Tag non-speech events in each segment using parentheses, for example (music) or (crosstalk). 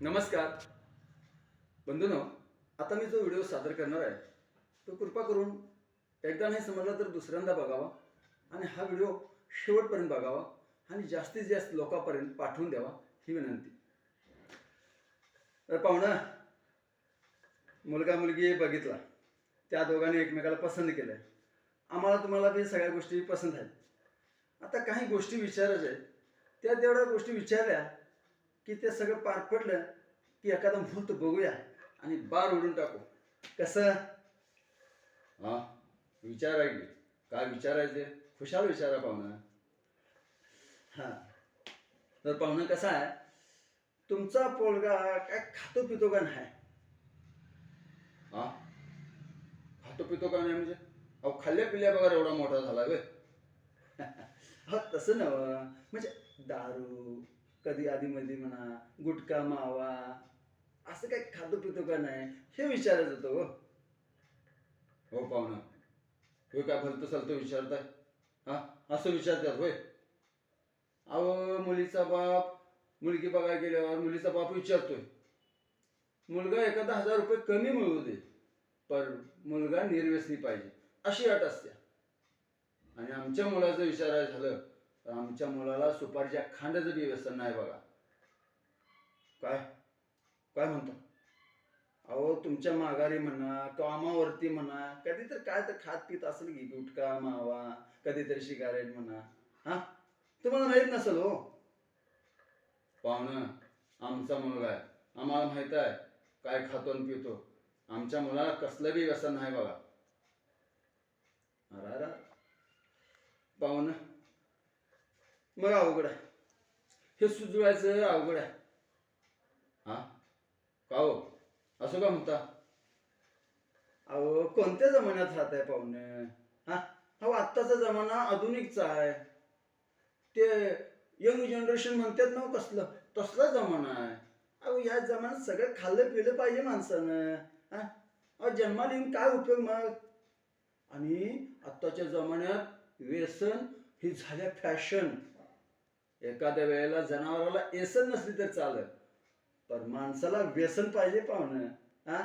नमस्कार. बंधून आता मी जो व्हिडिओ सादर करणार आहे तो कृपा करून एकदा नाही समजला तर दुसऱ्यांदा बघावा आणि हा व्हिडिओ शेवटपर्यंत बघावा आणि जास्तीत जास्त लोकांपर्यंत पाठवून द्यावा ही विनंती. तर पाहुणा मुलगा मुलगी बघितला. त्या दोघांनी एकमेकाला पसंत केलं आहे आम्हाला तुम्हाला बी सगळ्या गोष्टी पसंत आहेत. आता काही गोष्टी विचारायच्या आहेत. त्या तेवढ्या गोष्टी विचारल्या की ते सगळं पार पडलं की एखादा मुहूर्त बघूया आणि बार उडून टाकू. कसं? हा विचार की काय विचारायचे? खुशाल विचारा पाहुणा. हा. तर पाहुणं कसं आहे? तुमचा पोलगा काय खातो पितो का नाही? हा? खातो पितो का नाही म्हणजे? अहो खाल्ल्या पिल्ल्या बघा एवढा मोठा झाला वे. (laughs) हो तसं नव्ह. म्हणजे दारू कधी आधी मधी म्हणा गुटखा मावा असं काही खातो पितो का नाही हे विचारायचं होतो हो. हो पाहुणा. हे काय भलतं तो विचारताय? हा असं विचारतात होय. अहो मुलीचा बाप मुलगी बघायला गेल्यावर मुलीचा बाप विचारतोय. मुलगा एखादा हजार रुपये कमी मिळू दे पण मुलगा निर्व्यसनी पाहिजे अशी अट असते आणि आमच्या मुलाचं विचारायचं झालं आमच्या मुलाला सुपारीच्या खांद्याचं बी व्यसन नाही बघा. काय? काय म्हणतो? अहो तुमच्या माघारी म्हणा कामावरती म्हणा कधी तर काय तर खात पित असेल की गुटखा मावा कधीतरी सिगारेट म्हणा. हा? तुम्हाला माहीत नसेल हो. पाहुणं आमचा मुलगा आहे. आम्हाला माहीत आहे. काय खातो आणि पितो. आमच्या मुलाला कसलं बी व्यसन नाही बघा. अरा अरे. पाहुणं मग अवघड आहे. हे सुजवायचं अवघड आहे. हा? का हो? असं का म्हणता? अहो कोणत्या जमान्यात राहत आहे पाहुणे? हा? अहो आत्ताचा जमाना आधुनिकचा आहे. ते यंग जनरेशन म्हणतात ना हो कसलं तसला जमाना आहे. अहो या जमान्यात सगळं खाल्लं पिलं पाहिजे माणसानं. हा? अहो जन्माला येऊन काय उपयोग मग? आणि आत्ताच्या जमान्यात व्यसन ही झाल्या फॅशन एखाद्या वेळेला जनावराला व्यसन नसली तर चालत पण माणसाला व्यसन पाहिजे पाहुणं हा?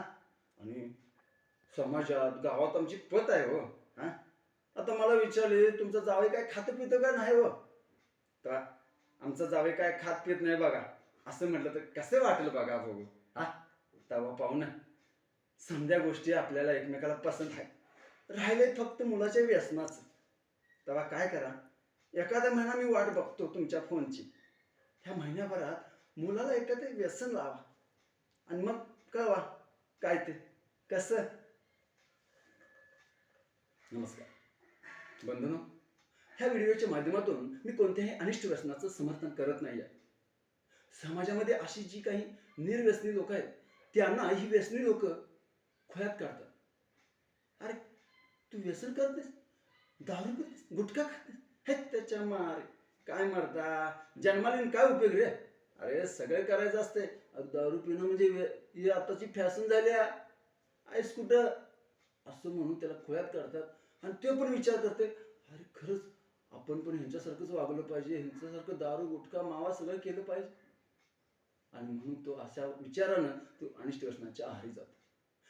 आणि समाजात गावात आमची पत आहे हो हा? आता मला विचारले तुमचं जावे काय खात पितं का नाही हो? का आमचं जावे काय खात पित नाही बघा? असं म्हटलं तर कसे वाटेल बघा बघू हा? तेव्हा पाहुणं समध्या गोष्टी आपल्याला एकमेकाला पसंत आहे राहिले फक्त मुलाच्या व्यसनाचं. तेव्हा काय करा? एखादा महिना मी वाट बघतो तुमच्या फोनची. ह्या महिन्याभरात मुलाला एखादं व्यसन लावा. आणि मग कळवा काय ते कसं? नमस्कार. बंधनो ह्या व्हिडिओच्या माध्यमातून मी कोणत्याही अनिष्ट व्यसनाचं समर्थन करत नाही आहे समाजामध्ये अशी जी काही निर्व्यसनी लोक आहेत त्यांना ही व्यसनी लोक खोयात काढतात. अरे तू व्यसन करतेस? दारू पितेस? गुटखा खातेस? हे (laughs) त्याच्या मार काय मारता? जन्मालीन काय उपयोग रे? अरे सगळं करायचं असते दारू पिणं म्हणजे आताची फॅशन झाली आहेस कुठं असं म्हणून त्याला खोयात काढतात. आणि ते पण विचार करते अरे खरंच आपण पण ह्यांच्यासारखंच वागलं पाहिजे. ह्यांच्यासारखं दारू गुटखा मावा सगळं केलं पाहिजे. आणि म्हणून तो अशा विचारानं तो अनिष्ट व्यसनाच्या आहारी जातो.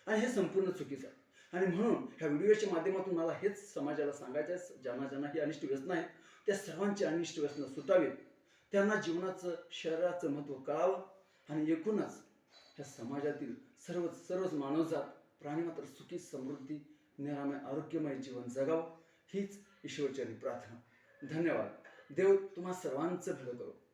आणि हे संपूर्ण चुकीचं आहे. आणि म्हणून ह्या व्हिडिओच्या माध्यमातून मला हेच समाजाला सांगायचं आहे ज्यांना ज्यांना ही अनिष्ट व्यसन आहेत त्या सर्वांची अनिष्ट व्यसनं सुटावीत. त्यांना जीवनाचं शरीराचं महत्त्व कळावं. आणि एकूणच ह्या समाजातील सर्व सर्वच मानवजात प्राणीमात्र सुखी समृद्धी निरामय आरोग्यमय जीवन जगावं. हीच ईश्वरचरणी प्रार्थना. धन्यवाद. देव तुम्हा सर्वांचं भलं करो.